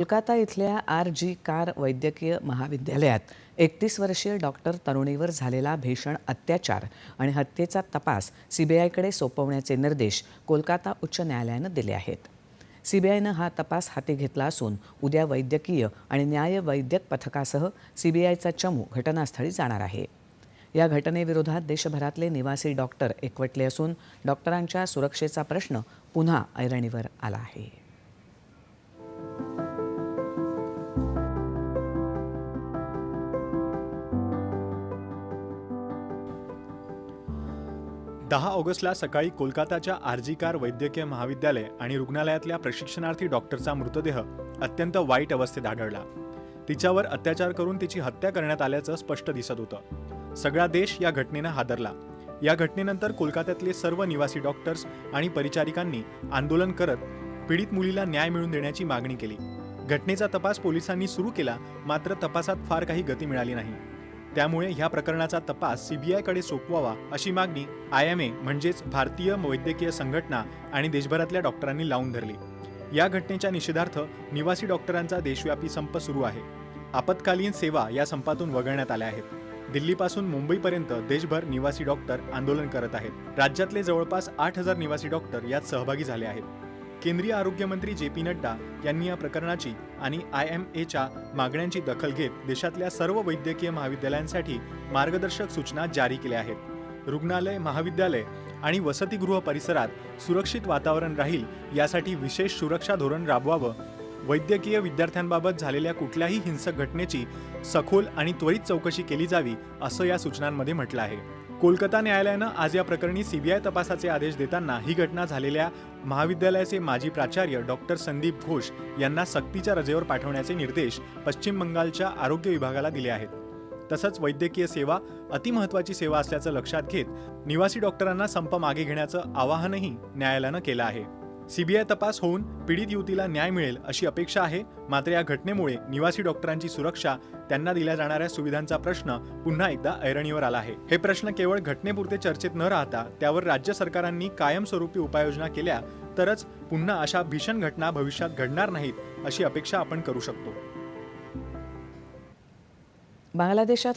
कोलकाता इथल्या R G car वैद्यकीय महाविद्यालयात एकतीस वर्षीय डॉक्टर तरुणीवर झालेला भीषण अत्याचार आणि हत्येचा तपास सीबीआयकडे सोपवण्याचे निर्देश कोलकाता उच्च न्यायालयानं दिले आहेत. सीबीआयनं हा तपास हाती घेतला असून उद्या वैद्यकीय आणि न्याय वैद्यक पथकासह सीबीआयचा चमू घटनास्थळी जाणार आहे. या घटनेविरोधात देशभरातले निवासी डॉक्टर एकवटले असून डॉक्टरांच्या सुरक्षेचा प्रश्न पुन्हा ऐरणीवर आला आहे. दहा ऑगस्टला सकाळी कोलकाताच्या आरजीकार वैद्यकीय महाविद्यालय आणि रुग्णालयातल्या प्रशिक्षणार्थी डॉक्टरचा मृतदेह अत्यंत वाईट अवस्थेत आढळला. तिच्यावर अत्याचार करून तिची हत्या करण्यात आल्याचं स्पष्ट दिसत होतं. सगळा देश या घटनेनं हादरला. या घटनेनंतर कोलकात्यातले सर्व निवासी डॉक्टर्स आणि परिचारिकांनी आंदोलन करत पीडित मुलीला न्याय मिळवून देण्याची मागणी केली. घटनेचा तपास पोलिसांनी सुरू केला मात्र तपासात फार काही गती मिळाली नाही. त्यामुळे ह्या प्रकरणाचा तपास सीबीआयकडे सोपवावा अशी मागणी आय एम ए म्हणजेच भारतीय वैद्यकीय संघटना आणि देशभरातल्या डॉक्टरांनी लावून धरली. या घटनेच्या निषेधार्थ निवासी डॉक्टरांचा देशव्यापी संप सुरू आहे. आपत्कालीन सेवा या संपातून वगळण्यात आल्या आहेत. दिल्लीपासून मुंबईपर्यंत देशभर निवासी डॉक्टर आंदोलन करत आहेत. राज्यातले जवळपास आठ हजार निवासी डॉक्टर यात सहभागी झाले आहेत. केंद्रीय आरोग्यमंत्री जे पी नड्डा यांनी या प्रकरणाची आणि आय एम एच्या मागण्यांची दखल घेत देशातल्या सर्व वैद्यकीय महाविद्यालयांसाठी मार्गदर्शक सूचना जारी केल्या आहेत. रुग्णालय महाविद्यालय आणि वसतिगृह परिसरात सुरक्षित वातावरण राहील यासाठी विशेष सुरक्षा धोरण राबवावं. वैद्यकीय विद्यार्थ्यांबाबत झालेल्या कुठल्याही हिंसक घटनेची सखोल आणि त्वरित चौकशी केली जावी असं या सूचनांमध्ये म्हटलं आहे. कोलकाता न्यायालयानं आज या प्रकरणी सीबीआय तपासाचे आदेश देताना ही घटना झालेल्या महाविद्यालयाचे माजी प्राचार्य डॉक्टर संदीप घोष यांना सक्तीच्या रजेवर पाठवण्याचे निर्देश पश्चिम बंगालच्या आरोग्य विभागाला दिले आहेत. तसंच वैद्यकीय सेवा अतिमहत्वाची सेवा असल्याचं लक्षात घेत निवासी डॉक्टरांना संप मागे घेण्याचं आवाहनही न्यायालयानं केलं आहे. सीबीआय तपास होऊन पीडित युवतीला न्याय मिळेल अशी अपेक्षा आहे. मात्र या घटनेमुळे निवासी डॉक्टरांची सुरक्षा त्यांना दिल्या जाणाऱ्या सुविधांचा प्रश्न पुन्हा एकदा ऐरणीवर आला आहे. हे प्रश्न केवळ घटनेपुरते चर्चेत न राहता त्यावर राज्य सरकारांनी कायमस्वरूपी उपाययोजना केल्या तरच पुन्हा अशा भीषण घटना भविष्यात घडणार नाहीत अशी अपेक्षा आपण करू शकतो. बांगलादेशात